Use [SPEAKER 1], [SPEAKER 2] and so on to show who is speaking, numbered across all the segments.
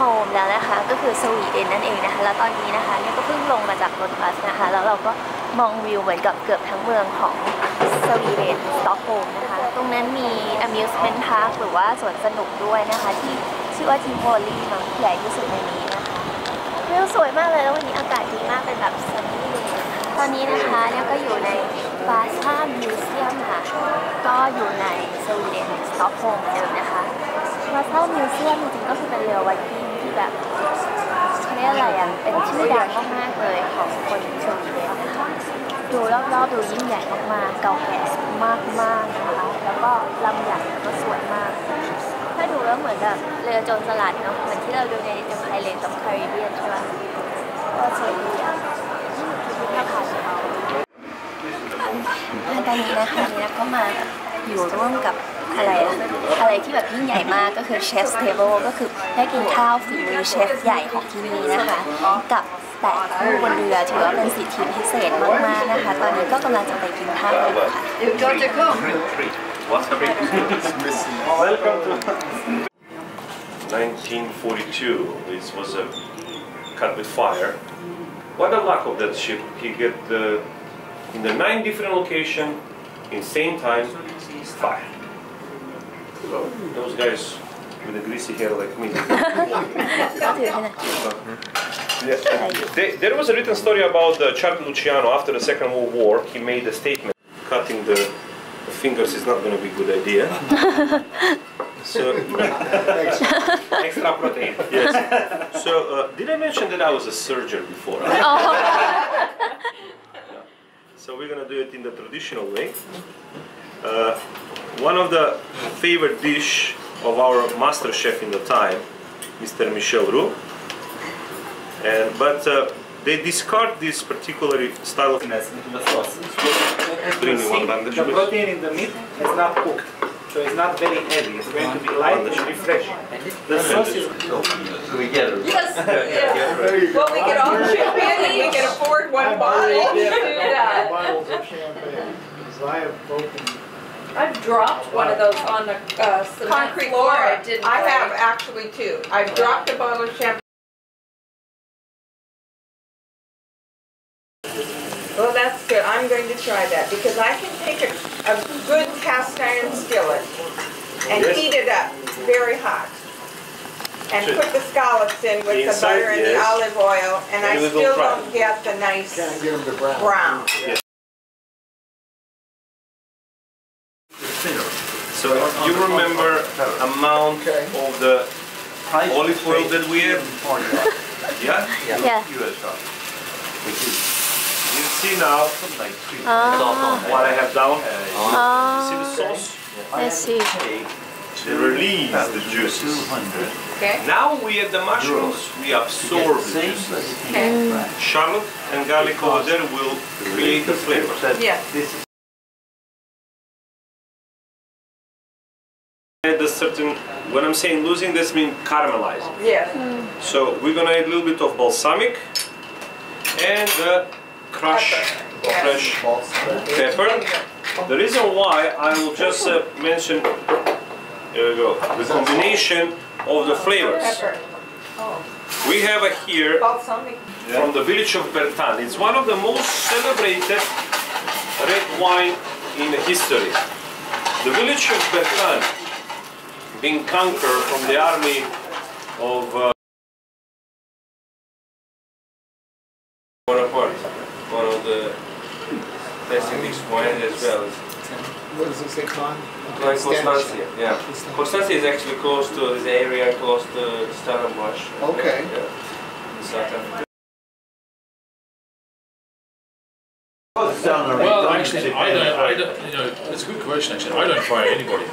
[SPEAKER 1] ที่สต็อกโฮล์มแล้วนะคะ ก็คือสวีเดนนั่นเองนะคะแล้วตอนนี้นะคะเนี่ยก็เพิ่งลงมาจากรถบัสนะคะ แล้วเราก็มองวิวเหมือนกับเกือบทั้งเมืองของสวีเดนสต็อกโฮล์มนะคะ ตรงนั้นมี amusement park หรือว่าสวนสนุกด้วยนะคะ ที่ชื่อว่าทีโพลีมั้งใหญ่ที่สุดในนี้นะคะวิวสวยมากเลยแล้ววันนี้อากาศดีมากเป็นแบบซันนี่เลยตอนนี้นะคะเนี่ยก็อยู่ในบาซ่ามิวเซียมค่ะ ก็อยู่ในสวีเดนสต็อกโฮล์มเหมือนเดิมนะคะบาซ่ามิวเซียมจริงๆก็คือเป็นเรือไวกิ้ง แบบเขาเรียกอะไรอะเป็นชื่อดังมากๆเลยของคนสวีเดนนะคะดูรอบๆดูยิ่งใหญ่มากๆเก่าแก่มากๆนะคะแล้วก็ลำใหญ่แล้วก็สวยมาก ถ้าดูแล้วเหมือนแบบเรือโจรสลัดเนาะเหมือนที่เราดูใน The Pirates of Caribbean ใช่ไหมก็สวยดีอะพิพิธภัณฑ์เขาตอนนี้นะคะนี่นะก็มาอยู่ร่วมกับ อะไรอะอะไรที่แบบยิ่งใหญ่มากก็คือเชฟเทเบิลก็คือได้กินข้าวฝีมือเชฟใหญ่ของที่นี่นะคะ กับแปดคู่บนเรือถือว่าเป็นสิทธิพิเศษมากๆนะคะ ตอนนี้ก็กำลังจะไปกินข้าวกันค่ะ
[SPEAKER 2] Welcome to 1942. This was a cut with fire. What the luck of that ship? He get the in the nine different location in same time fire. Those guys with the greasy hair like me. yeah. They, there was a written story about uh, Charlie Luciano after the Second World War. He made a statement cutting the fingers is not going to be a good idea. so extra protein. Yes. So uh, did I mention that I was a surgeon before? Oh. so we're going to do it in the traditional way. Uh, one of the favorite dish of our master chef in the time, Mr. Michel Roux. And, but uh, they discard this particular style of
[SPEAKER 3] into the sauce.
[SPEAKER 2] Bring me one bandage,
[SPEAKER 3] The protein in the meat is not cooked, so it's not very heavy. It's going to be light and refreshing. The sauce is
[SPEAKER 4] Yes, yeah. Well, we could all chip in and we can afford one bottle to do that.
[SPEAKER 5] Bottles of champagne, because I have broken
[SPEAKER 4] I've dropped one of those on the uh, cement
[SPEAKER 6] concrete
[SPEAKER 4] floor.
[SPEAKER 6] floor.
[SPEAKER 4] It didn't
[SPEAKER 6] I have actually two. I've dropped a bottle of champagne. Well, that's good. I'm going to try that because I can take a, a good cast iron skillet and
[SPEAKER 2] Yes.
[SPEAKER 6] heat it up very hot. And
[SPEAKER 2] Should-
[SPEAKER 6] put the scallops in with the
[SPEAKER 2] Inside,
[SPEAKER 6] butter and the olive oil, and I
[SPEAKER 2] And we
[SPEAKER 6] still don't get the nice
[SPEAKER 5] get brown.
[SPEAKER 6] brown.
[SPEAKER 2] So you remember amount of the olive oil that we have? yeah?
[SPEAKER 1] Yeah.
[SPEAKER 2] US you see now,
[SPEAKER 1] ah.
[SPEAKER 2] What I have down.
[SPEAKER 1] Ah.
[SPEAKER 2] see the sauce?
[SPEAKER 1] I see.
[SPEAKER 2] They release the juices.
[SPEAKER 6] Okay.
[SPEAKER 2] Now we add the mushrooms, we absorb the juices. Okay. Shallot and garlic over there will create the flavor.
[SPEAKER 6] Yeah.
[SPEAKER 2] Add a certain, when I'm saying losing, this means caramelizing.
[SPEAKER 6] Yes.
[SPEAKER 2] So we're gonna add a little bit of balsamic and the crushed
[SPEAKER 6] Yes.
[SPEAKER 2] fresh pepper. The reason why I will just uh, mention, here we go, the combination of the flavors.
[SPEAKER 6] Pepper.
[SPEAKER 2] We have a here
[SPEAKER 6] Balsamic.
[SPEAKER 2] from the village of Bertan. It's one of the most celebrated red wine in history. The village of Bertan being conquered from the army of uh, Bonaparte, one of the tasting this wine as well.
[SPEAKER 5] What does it say, Con?
[SPEAKER 2] Like Constancia, yeah. Constancia is actually close to this area, close to Stellenbosch.
[SPEAKER 5] Okay.
[SPEAKER 2] Yeah. in South
[SPEAKER 7] Well, actually, I don't, I don't, you know, it's a good question, actually. I don't fire anybody.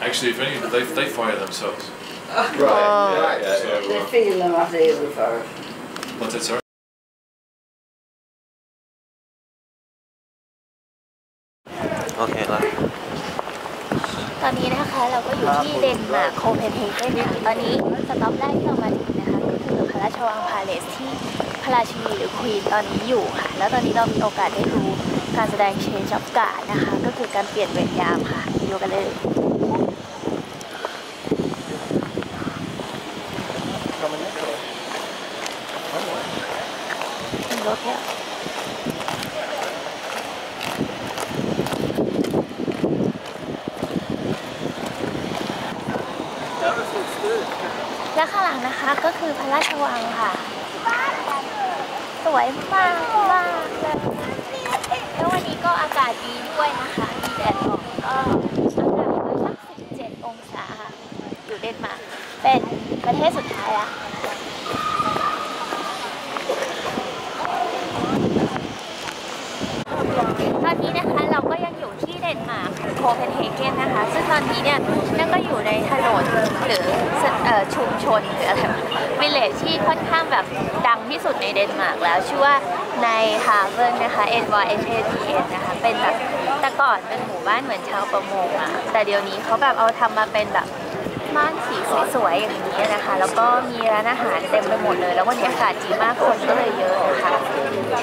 [SPEAKER 7] Actually, if any, they, they fire themselves.
[SPEAKER 5] Right, right.
[SPEAKER 7] So,
[SPEAKER 4] They
[SPEAKER 7] uh,
[SPEAKER 4] feel them after they first.
[SPEAKER 7] what's that, sorry?
[SPEAKER 8] โอเคละ
[SPEAKER 1] ตอนนี้นะคะเราก็อยู่ที่เดนมาร์กโคเปนเฮเกนค่ะตอนนี้สต็อปแรกที่เรามาถึงนะคะก็คือพระราชวังพาเลสที่พระราชินีหรือควีนตอนนี้อยู่ค่ะ แล้วตอนนี้เรามีโอกาสได้ดูการแสดงเชนจ็อบการนะคะ ก็คือการเปลี่ยนเวรยามค่ะไปดูกันเลย รถเนี่ยและข้างหลังนะคะก็คือพระราชวังค่ะ สวยมากมากเลยแล้ววันนี้ก็อากาศ ด้วยนะคะ มีแดดออกก็อากาศประมาณสัก17 องศาค่ะอยู่เดนมาร์กเป็นประเทศสุดท้ายละตอนนี้นะคะเราก็ยังอยู่ที่เดนมาร์กโคเปนเฮเกนนะคะ ซึ่งตอนนี้เนี่ยนั่นก็อยู่ในถนนหรือสเอ่อชุมชนหรืออะไรวิลเลจที่ค่อนข้างแบบดังที่สุดในเดนมาร์กแล้ว ชื่อว่าในฮาร์เวิร์นนะคะ N Y H A T N นะคะ เป็นแบบ แต่ก่อนเป็นหมู่บ้านเหมือนชาวประมงอะแต่เดี๋ยวนี้เขาแบบเอาทำมาเป็นแบบม่านสีสวยๆอย่างนี้นะคะ แล้วก็มีร้านอาหารเต็มไปหมดเลย แล้ววันนี้อากาศดีมากคนก็เลยเยอะนะคะ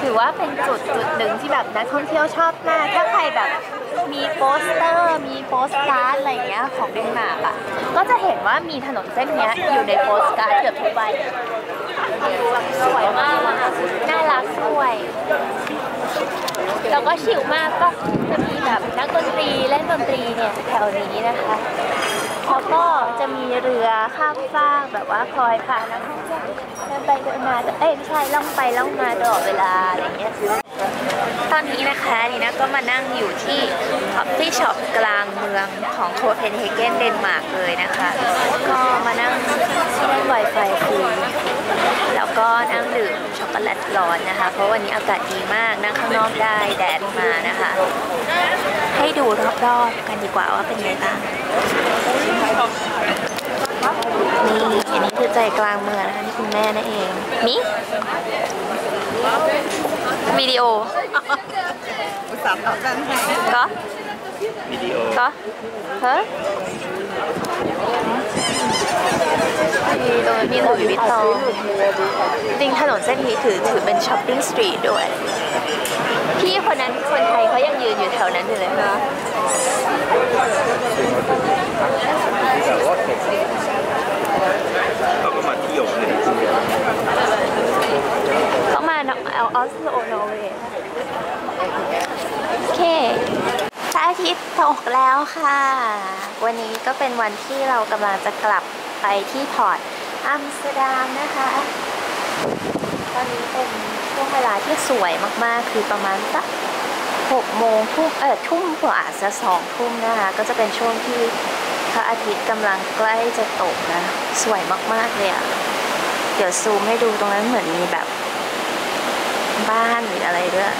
[SPEAKER 1] ถือว่าเป็นจุดจุดหนึ่งที่แบบนักท่องเที่ยวชอบมากถ้าใครแบบมีโปสเตอร์ มีโปสการ์ดอะไรเงี้ยของเดนมาร์กอะก็จะเห็นว่ามีถนนเส้นนี้อยู่ในโปสการ์ดเกือบทุกใบสวยมากน่ารักด้วย แล้วก็ชิลมากก็ กับบนักดนตรีเล่นดนตรีเนี่ยแถวนี้นะคะแล้วก็จะมีเรือข้ามฟากแบบว่าคอยพานักท่องเที่ยวเดินไปเดินมาเอ้ยไม่ใช่ล่องไปล่องมาตลอดเวลาอะไรเงี้ย ตอนนี้นะคะนี่นะก็มานั่งอยู่ที่คอฟฟี่ช็อปกลางเมืองของโคเปนเฮเกนเดนมาร์กเลยนะคะ ก็มานั่งเล่น Wi-Fi ฟรีแล้วก็นั่งดื่มช็อกโกแลตร้อนนะคะ เพราะวันนี้อากาศดีมากนั่งข้างนอกได้แดดมานะคะ ให้ดูรอบๆกันดีกว่าว่าเป็นไงบ้างนี่อันนี้คือใจกลางเมืองนะคะนี่คุณแม่นั่นเองมิ วิดีโอ
[SPEAKER 6] อุตส่าห์ตอบกันให้
[SPEAKER 1] ก็
[SPEAKER 8] วิดีโอ
[SPEAKER 1] ก็เฮ้ยมีโดยมีหลุยส์วิตตองจริงถนนเส้นนี้ถือถือเป็นช้อปปิ้งสตรีทด้วย พี่คนนั้นคนไทยเขายังยืนอยู่แถวนั้นอยู่เลยนะ
[SPEAKER 8] เขาก็มาเที่ยวเนี่ย
[SPEAKER 1] เขามาเอา ออสโลนอร์เวย์โอเคพระอาทิตย์ตกแล้วค่ะ วันนี้ก็เป็นวันที่เรากำลังจะกลับไปที่พอร์ตอัมสเตอร์ดัมนะคะ ตอนนี้เป็นช่วงเวลาที่สวยมากๆ คือประมาณสักหกโมงทุ่มเออทุ่มกว่าจะสองทุ่มนะคะ ก็จะเป็นช่วงที่พระอาทิตย์กำลังใกล้จะตกนะ สวยมากๆเลยอะ เดี๋ยวซูมให้ดูตรงนั้นเหมือนมีแบบ บ้านหรืออะไรด้วย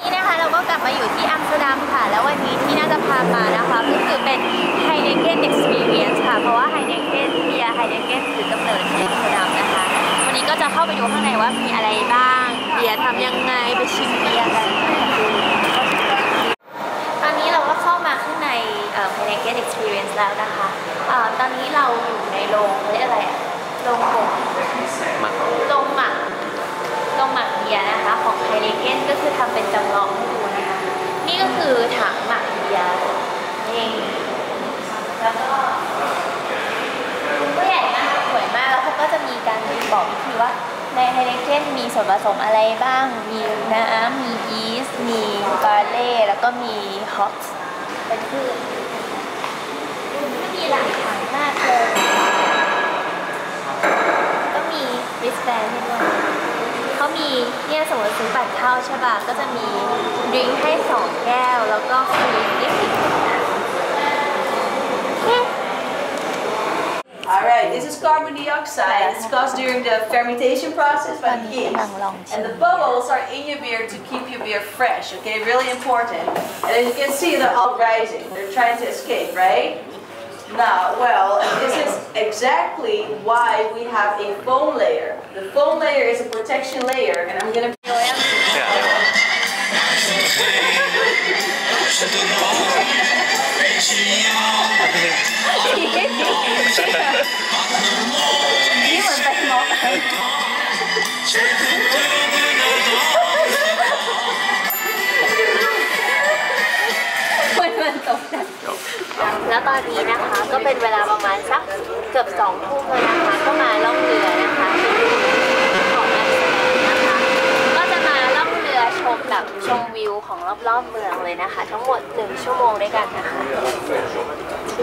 [SPEAKER 1] นี่นะคะเราก็กลับมาอยู่ที่อัมสเตอร์ดัมค่ะ แล้ววันนี้ที่น่าจะพามานะคะก็คือเป็น Heineken Experience ค่ะ เพราะว่า Heineken เบียร์ Heineken ถือกำเนิดที่อัมสเตอร์ดัมนะคะ วันนี้ก็จะเข้าไปดูข้างในว่ามีอะไรบ้าง เบียร์ทำยังไงไปชิมเบียร์กัน เราก็เข้ามาข้างในเอ่อ Heineken Experience แล้วนะคะเอ่อตอนนี้เราอยู่ในโรงเขาเรียกอะไรอะโรงบ่ม
[SPEAKER 8] มา
[SPEAKER 1] โรงหมักโรงหมักเบียร์นะคะ ของ Heineken ก็คือทำเป็นจำลองให้ดูนะคะ นี่ก็คือถังหมักเบียร์นี่แล้วก็ก็ใหญ่มากสวยมากแล้วเขาก็จะมีการบอกวิธีว่าในไฮเ e เ e นมีส่วนผสมอะไรบ้าง มีน้ำ มียีสต์ มีบาร์เล่ แล้วก็มีฮอปส์ เป็นมีหลายถังมากเลยก็มีวิสแบนให้ด้วยเขามีเนี่ยสมมติซื้อบัตรเข้าใช่ป่ะก็จะมีดริงก์ให้สองแก้ว แล้วก็ฟรีดิฟต์โอเค
[SPEAKER 4] All right, this is carbon dioxide. It's caused during the fermentation process by the yeast. And the bubbles are in your beer to keep your beer fresh, okay? Really important. And as you can see, they're all rising. They're trying to escape, right? Now, well, this is exactly why we have a foam layer. The foam layer is a protection layer, and I'm going to peel it. Yeah.
[SPEAKER 1] นี่เหมือนไปมอกมันมันตกใจตอนนี้นะคะก็เป็นเวลาประมาณสักเกือบสองทุ่มแล้วนะคะก็มาล่องเรือนะคะของแอมสดัมนะคะ ก็จะมาล่องเรือชมแบบชมวิวของรอบๆเมืองเลยนะคะ ทั้งหมดหนึ่งชั่วโมงด้วยกันนะคะ ต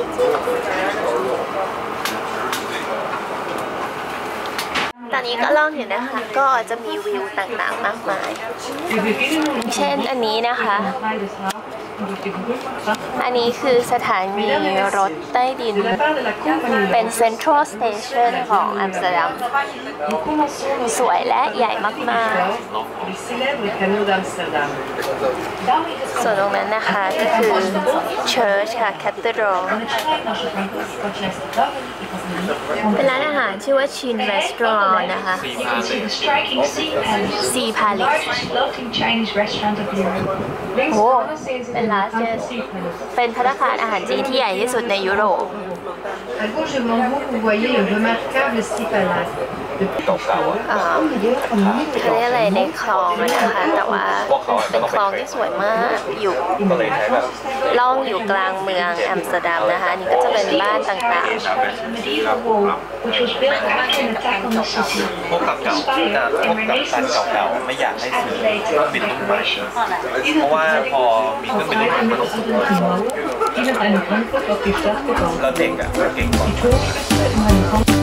[SPEAKER 1] อนนี้ก็ล่องอยู่นะคะ ก็จะมีวิวต่างๆมากมาย เช่นอันนี้นะคะ อันนี้คือสถานีรถใต้ดิน เป็น Central Station ของอัมสเตอร์ดัม สวยและใหญ่มาก ๆ ส่วนตรงนั้นนะคะก็คือ Church ค่ะ Cathedral เป็นร้านอาหารชื่อว่า Chin Restaurant นะคะ Sea Palace โอ้เป็นร้านเจเป็นพัตตาคารอาหารจีนที่ใหญ่ที่สุดในยุโรป
[SPEAKER 9] À gauche devant vous, vous voyez le remarquable Sea Palace.
[SPEAKER 1] อ่าเขาเรียกอะไรในคลองอะนะคะ แต่ว่าเป็นคลองที่สวยมากอยู่ล่องอยู่กลางเมืองอัมสเตอร์ดัมนะคะอันนี่ก็จะเป็นบ้านต่าง
[SPEAKER 9] Medieval wall, which was built after an attack on the city.
[SPEAKER 8] พวกเก่าๆที่จะพวกกับตันเก่าๆไม่อยากให้ซื้อเครื่องบินรุ่นใหม่เพราะว่าพอมีเครื่องบินรุ่นใหม่มันต้องสูง
[SPEAKER 9] Even een handboek op uw vlag
[SPEAKER 8] แล้วเด็กอะเก่งกว่า
[SPEAKER 9] Toen